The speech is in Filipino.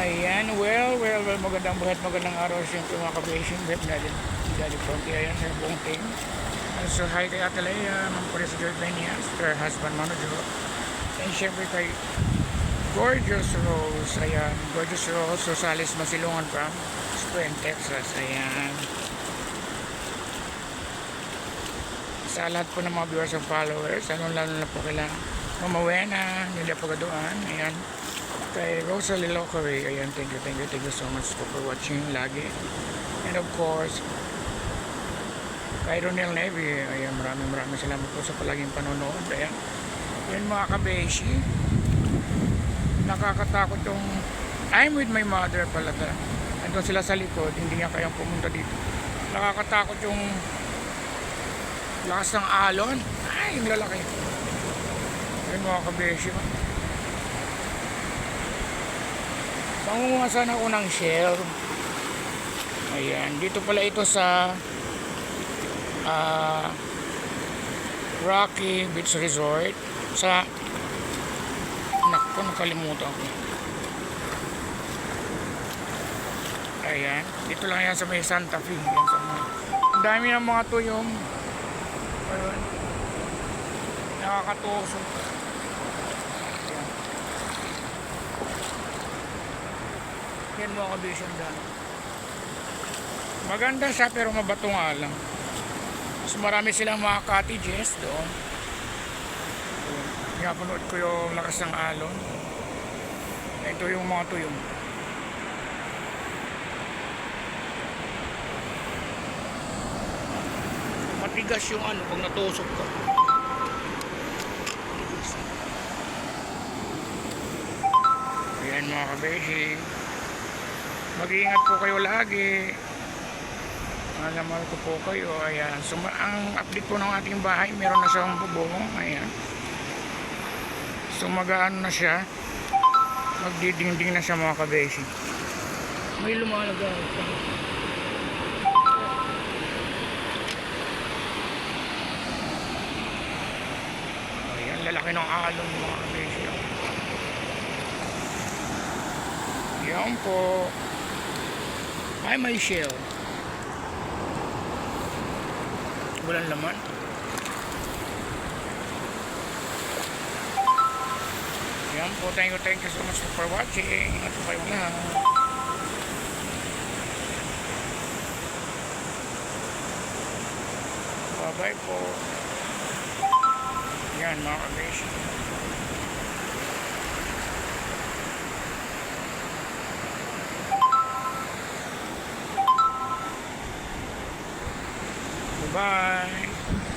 Ayan, well, well, well, magandang buhat, magandang araw siyempre mga kabation web natin. Daddy Fonte, ayan, sa buong team. So, hi kay Ate Leia, Ma'am Paris George Lenias, her husband, Mano Jo. And siyempre kay Gorgeous Rose, ayan, Gorgeous Rose, Rosales Masilungan from Spring, Texas, ayan. Sa lahat po ng mga viewers and followers, ano lalo na po kila Mama Wena, Nilia Pagaduan, ayan. Kay Rosalie Lockery, ayan, thank you, thank you, thank you so much po for watching lagi. And of course, kay Ronel Nevy, ayan, maraming maraming salamat po sa palaging panonood, ayan. Yan mga kabeshi, nakakatakot yung, I'm with my mother pala. Andun sila sa likod, hindi nga kayang pumunta dito. Nakakatakot yung lakas ng alon. Ay, yung lalaki. Yan mga kabeshi. Pangunga sana ako ng shell. Ayan, dito pala ito sa ah, Rocky Beach Resort sa Naku, nakalimutan ko. Ayan, dito lang yan sa may Santa Fe. Yan sa mga, ang dami ng mga tuyong. Ayun. Nakakatusok. Ayan. Yan mga kabisyon dyan. Maganda siya pero mabato nga lang. Mas marami silang mga cottages doon. Kaya panood ko yung lakas ng alon. Ito yung mga tuyong. Matigas yung ano pag natusok ka. Ayan mga kabeshi. Mag-iingat po kayo lagi. Alamar ko po kayo. Ayan. So, ang update po ng ating bahay, meron na siyang bubong. Ayan. So, mag-ano na siya. Magdidingding na siya mga kabeshi. May lumalaga. Ayan, lalaki ng alon mga kabeshi. Yan po. Ay, may shell. Walang laman. Yan po. Thank you, thank you so much for watching. Po kayo lahat. Bye-bye po. Yan mga kabeshi. Bye-bye.